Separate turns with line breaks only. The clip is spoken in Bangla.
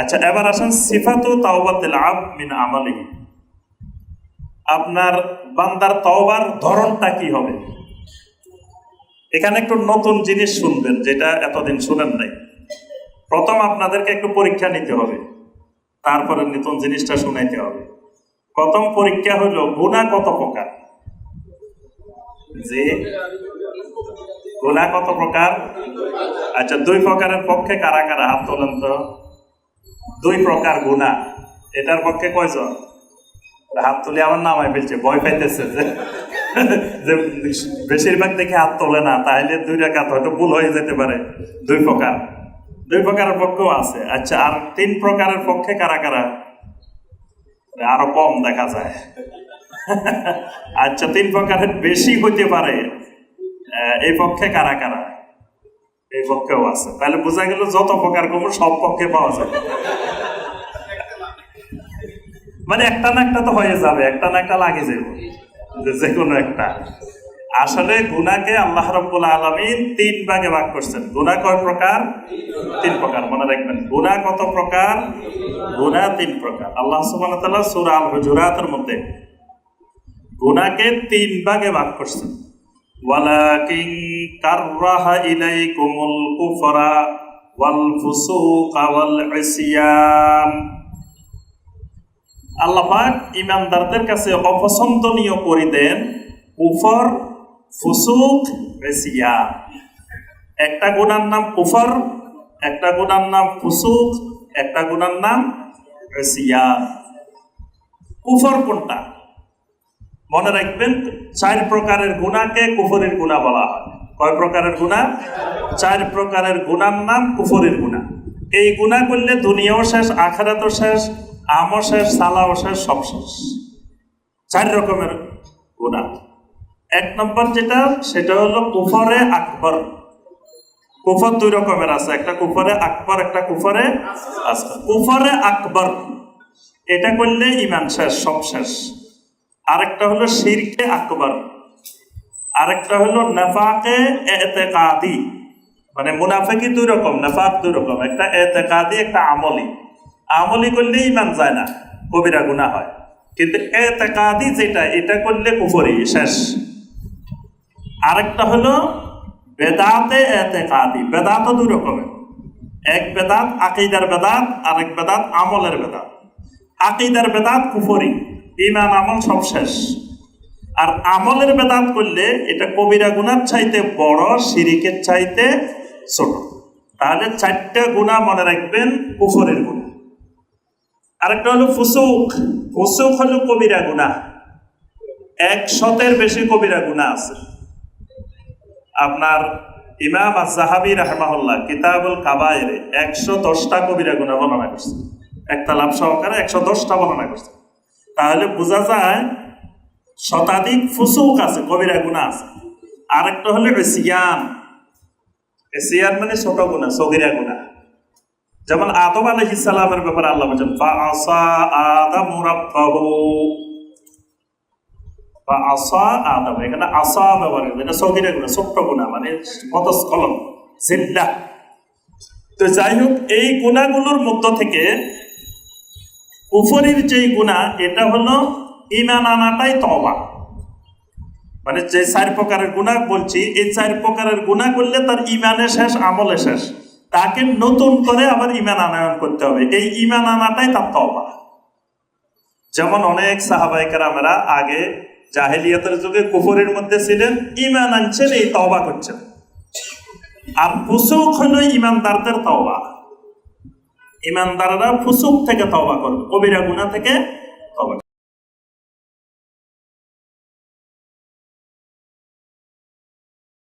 আচ্ছা এবার আসেন সিফাতু তাওবাতিল আব মিন আপনার বান্দার তাওবার ধরনটা কি হবে? এখানে একটু নতুন জিনিস শুনবেন, যেটা এতদিন শুনেন নাই। প্রথম আপনাদেরকে একটু পরীক্ষা নিতে হবে, তারপরে নতুন জিনিসটা শুনাইতে হবে। প্রথম পরীক্ষা হলো গুণা কত প্রকার? যে গুণা কত প্রকার? আচ্ছা দুই প্রকারের পক্ষে কারা কারা হাত তোলেন তো? দুই প্রকার গুণা। এটার পক্ষে কয়জন? হাত তুলে আমার নামায় ফেলছে, ভয় পাইতেছে যে বেশিরভাগ দেখে হাত তোলে না, তাহলে দুই রেখাত হয়তো ভুল হয়ে যেতে পারে। দুই প্রকার। দুই প্রকারের পক্ষেও আছে। আচ্ছা আর তিন প্রকারের পক্ষে কারা কারা? আরও কম দেখা যায়। আচ্ছা তিন প্রকারের বেশি হইতে পারে এই পক্ষে কারা কারা? এই পক্ষেও আছে। তাহলে বোঝা গেল যত প্রকার কম সব পক্ষে পাওয়া যাবে মানে একটা না একটা তো হয়ে যাবে, একটা না একটা লাগে যাবে যে কোনো একটা। আসলে গুনাকে আল্লাহ রব্বুল আলমিন তিন ভাগে ভাগ করছেন। গুনা কয় প্রকার? তিন প্রকার, মনে রাখবেন। গুনা কত প্রকার? গুনা তিন প্রকার। আল্লাহ সুবান সুরা আল হুজুরাতের মধ্যে গুনাকে তিন ভাগে ভাগ করছেন। ওয়ালাকিন কাররাহা ইলাইকুমুল কুফরা ওয়াল ফুসুকা আল্লাহ পাক ইমানদারদের কাছে অপছন্দনীয় করে দেন কুফর, ফুসুক, রেসিয়া। একটা গুণার নাম কুফর, একটা গুণার নাম ফুসুক, একটা গুণার নাম রেসিয়া। কুফর কোনটা? মনে রাখবেন, চার প্রকারের গুণাকে কুফরের গুণা বলা হয়। কয় প্রকারের গুণা? চার প্রকারের গুণার নাম কুফরের গুণা। এই গুণা করলে দুনিয়াও শেষ, আখারাতও শেষ আমও শেষ সালাও শেষ, সব শেষ। চার রকমের গুণা এক নম্বর যেটা, সেটা হলো কুফরে আকবর। কুফর দুই রকমের আছে, একটা কুফরে আকবর, একটা কুফরে কুফরে আকবর, এটা করলে ইমান শেষ, সব শেষ। আরেকটা হলো শিরকে আকবর। আরেকটা হলো নাফাকে এতেকাদি। মানে মুনাফেকি দুই রকম, নাফাক দুই রকম। একটা এতেকাদি, একটা আমলি। আমলি করলে ইমান যায় না, কবিরা গুণা হয়। কিন্তু এতেকাদি যেটা, এটা করলে কুফরি, শেষ। আরেকটা হলো, বেদাতে এতেকাদি। বেদাত দুই রকমের। এক বেদাত আকিদার বেদাত, আরেক বেদাত আমলের বেদাত। আকিদার বেদাত কুফরি। ইমান আমল সব শেষ। আর আমলের বেদাত করলে এটা কবিরা গুনার চাইতে বড় সিরিকের চাইতে ছোট। তাহলে চারটা গুণা মনে রাখবেন, কুফরের গুণা আরেকটা হলো ফুসুক। ফুসুক হলো কবিরা গুণা একশতের বেশি কবিরা গুণা আছে। আপনার ইমাম আজাহাবি রাহমাহুল্লাহ কিতাবুল কাবায়ের একশো দশটা কবিরা গুণা বর্ণনা করছে। একটা লাভ সহকারে একশো দশটা বর্ণনা করছে। তাহলে বোঝা যায় শতাধিক ফুসুক আছে, কবিরা গুণা আছে। আরেকটা হলো এসিয়ান। এসিয়ান মানে ছোট গুণা সগিরা গুণা যেমন আদম আলহ ইসালামের ব্যাপারে আল্লাহ বলছেন ফা আসা আদম রাব্বাহু। বা আসা আদম, এখানে আসা ব্যবহার করবে, এটা সগিরা গুণা ছোট্ট গুণা মানে মতস্কলন জিল্লা। তো যাই হোক, এই গুণাগুলোর মধ্য থেকে কুফরির যেই গুণা, এটা হলো ইমান আনাটাই তবা মানে যে চার প্রকারের গুণা বলছি, এই চার প্রকারের গুণা করলে তার ইমানে শেষ আমলে শেষ। তাকে নতুন করে আবার ইমান আনায়ন করতে হবে। এই ইমান আনাটাই তার তবা যেমন অনেক সাহাবাইকারামেরা আগে জাহেলিয়াতের যুগে কুফরের মধ্যে ছিলেন ইমান আনছেন, এই তবা করছেন। আর ফুসুক হলো ইমানদারদের তওবা। ইমানদাররা ফুসুক থেকে তওবা করবে, কবিরা গুনাহ থেকে তওবা